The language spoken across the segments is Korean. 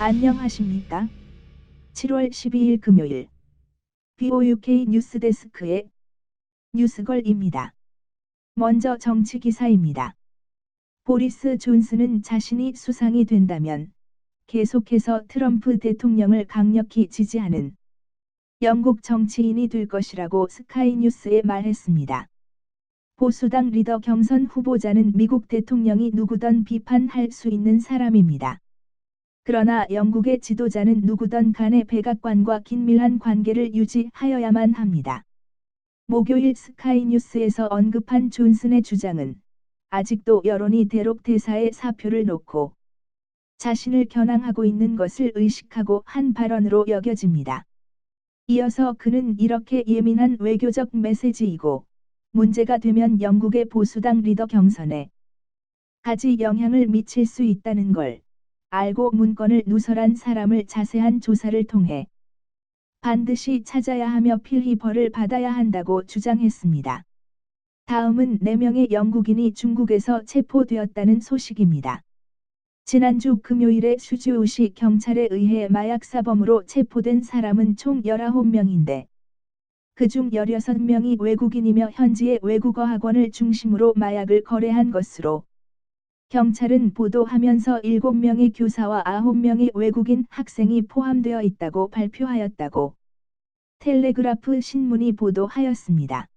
안녕하십니까? 7월 12일 금요일 BOUK 뉴스데스크의 뉴스걸입니다. 먼저 정치 기사입니다. 보리스 존슨은 자신이 수상이 된다면 계속해서 트럼프 대통령을 강력히 지지하는 영국 정치인이 될 것이라고 스카이 뉴스에 말했습니다. 보수당 리더 경선 후보자는 미국 대통령이 누구든 비판할 수 있는 사람입니다. 그러나 영국의 지도자는 누구든 간에 백악관과 긴밀한 관계를 유지하여야만 합니다. 목요일 스카이뉴스에서 언급한 존슨의 주장은 아직도 여론이 대록 대사의 사표를 놓고 자신을 겨냥하고 있는 것을 의식하고 한 발언으로 여겨집니다. 이어서 그는 이렇게 예민한 외교적 메시지이고 문제가 되면 영국의 보수당 리더 경선에 가지 영향을 미칠 수 있다는 걸 알고 문건을 누설한 사람을 자세한 조사를 통해 반드시 찾아야 하며 필히 벌을 받아야 한다고 주장했습니다. 다음은 4명의 영국인이 중국에서 체포되었다는 소식입니다. 지난주 금요일에 수주우시 경찰에 의해 마약 사범으로 체포된 사람은 총 19명인데 그중 16명이 외국인이며 현지의 외국어 학원을 중심으로 마약을 거래한 것으로 경찰은 보도하면서 7명의 교사와 9명의 외국인 학생이 포함되어 있다고 발표하였다고 텔레그라프 신문이 보도하였습니다.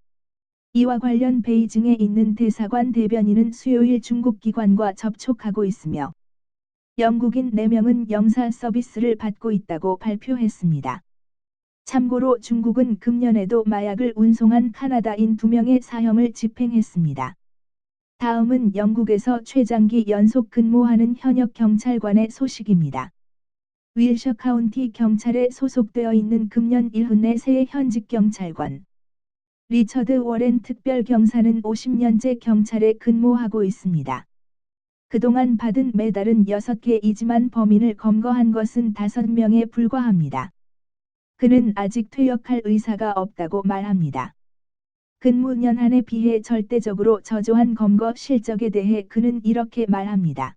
이와 관련 베이징에 있는 대사관 대변인은 수요일 중국 기관과 접촉하고 있으며 영국인 4명은 영사 서비스를 받고 있다고 발표했습니다. 참고로 중국은 금년에도 마약을 운송한 카나다인 2명의 사형을 집행했습니다. 다음은 영국에서 최장기 연속 근무하는 현역 경찰관의 소식입니다. 윌셔 카운티 경찰에 소속되어 있는 금년 1훈의 새 현직 경찰관. 리처드 워렌 특별경사는 50년째 경찰에 근무하고 있습니다. 그동안 받은 메달은 6개이지만 범인을 검거한 것은 5명에 불과합니다. 그는 아직 퇴역할 의사가 없다고 말합니다. 근무 년한에 비해 절대적으로 저조한 검거 실적에 대해 그는 이렇게 말합니다.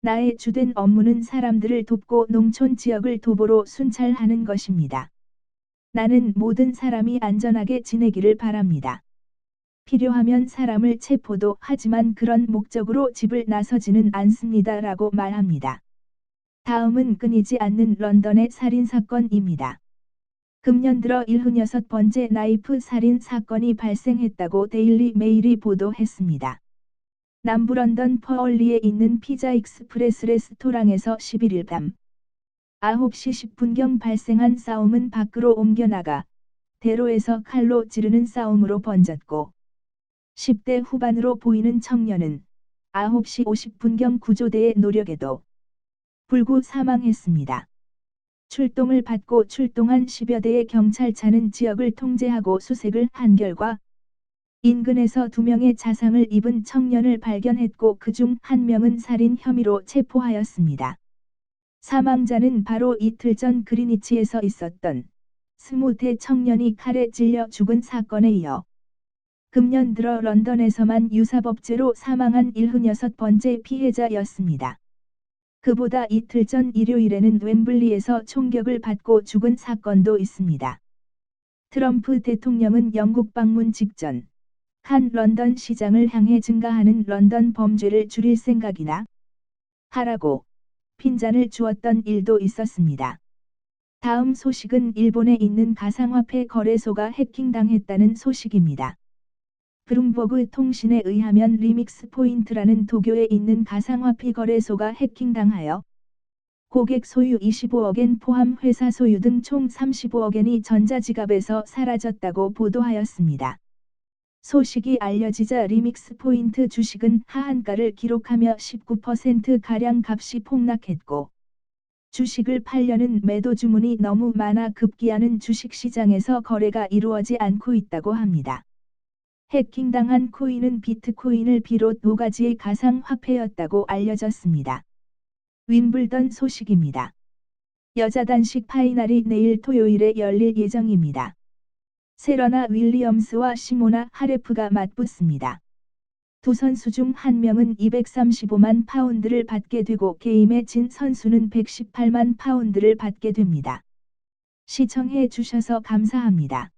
나의 주된 업무는 사람들을 돕고 농촌 지역을 도보로 순찰하는 것입니다. 나는 모든 사람이 안전하게 지내기를 바랍니다. 필요하면 사람을 체포도 하지만 그런 목적으로 집을 나서지는 않습니다. 라고 말합니다. 다음은 끊이지 않는 런던의 살인사건입니다. 금년 들어 76번째 나이프 살인 사건이 발생했다고 데일리 메일이 보도했습니다. 남부 런던 퍼얼리에 있는 피자 익스프레스 레스토랑에서 11일 밤 9시 10분경 발생한 싸움은 밖으로 옮겨나가 대로에서 칼로 찌르는 싸움으로 번졌고 10대 후반으로 보이는 청년은 9시 50분경 구조대의 노력에도 불구 사망했습니다. 출동을 받고 출동한 10여 대의 경찰차는 지역을 통제하고 수색을 한 결과 인근에서 두 명의 자상을 입은 청년을 발견했고 그중한 명은 살인 혐의로 체포하였습니다. 사망자는 바로 이틀 전 그리니치에서 있었던 스무 대 청년이 칼에 찔려 죽은 사건에 이어 금년 들어 런던에서만 유사법죄로 사망한 76번째 피해자였습니다. 그보다 이틀 전 일요일에는 웸블리에서 총격을 받고 죽은 사건도 있습니다. 트럼프 대통령은 영국 방문 직전 한 런던 시장을 향해 증가하는 런던 범죄를 줄일 생각이나 하라고 핀잔을 주었던 일도 있었습니다. 다음 소식은 일본에 있는 가상화폐 거래소가 해킹당했다는 소식입니다. 브룸버그 통신에 의하면 리믹스 포인트라는 도교에 있는 가상화폐 거래소가 해킹당하여 고객 소유 25억엔 포함 회사 소유 등 총 35억엔이 전자지갑에서 사라졌다고 보도하였습니다. 소식이 알려지자 리믹스 포인트 주식은 하한가를 기록하며 19%가량 값이 폭락했고 주식을 팔려는 매도 주문이 너무 많아 급기야는 주식시장에서 거래가 이루어지 않고 있다고 합니다. 해킹당한 코인은 비트코인을 비롯 5가지의 가상화폐였다고 알려졌습니다. 윈블던 소식입니다. 여자 단식 파이널이 내일 토요일에 열릴 예정입니다. 세러나 윌리엄스와 시모나 하레프가 맞붙습니다. 두 선수 중 한 명은 235만 파운드를 받게 되고 게임에 진 선수는 118만 파운드를 받게 됩니다. 시청해 주셔서 감사합니다.